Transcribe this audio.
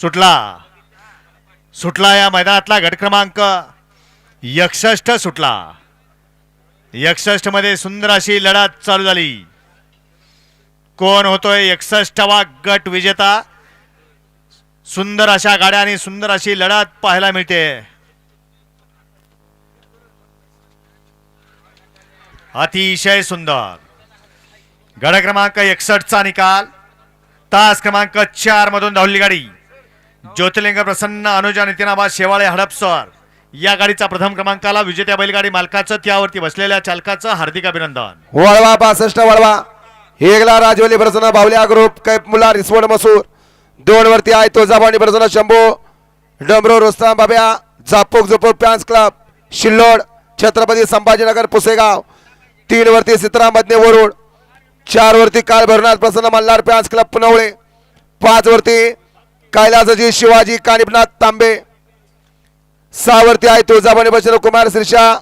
सुटला. सुटला या मैदानातला गट क्रमांक. एकसष्ट सुटला. एकसष्टमध्ये सुंदर अशी लढत चालू झाली. कोण होतोय एकसष्टवा गट विजेता? सुंदर अशा गाड्या आणि सुंदर अशी लढत पाहायला मिळते. अतिशय सुंदर. गड क्रमांक एकसष्टचा निकाल. तास क्रमांक चार मधून धावली गाडी. ज्योतिर्लिंग प्रसन्न अनुजा नितीनाबा शेवाळे हडपसर. या गाडीचा प्रथम क्रमांकाला विजेत्या बैलगाडी मालकाचं त्यावरती बसलेल्या चालकाचं हार्दिक अभिनंदन. वळवा बासष्ट वळवा. हेगला राजवली प्रसन्न बावल्या ग्रुप कैप मुला रिसवड मसूर. दोन वरती आहे तो जबानी प्रसन्न शंभू. डमरो रुस्ताम बाब्या. Zapuk Zupuk fans club Sillod. Chhatrapati Sambhajinagar Pusegaon. तीन वरती सीताराम बदने वरुड. चार वरती काल भरनाथ प्रसन्न मल्हार पॅन्स क्लब पुनवळे. पाच वरती कैलासजी शिवाजी कानिपनाथ तांबे सहावरती आहे तुळजाभवानी बचन कुमार श्रीषा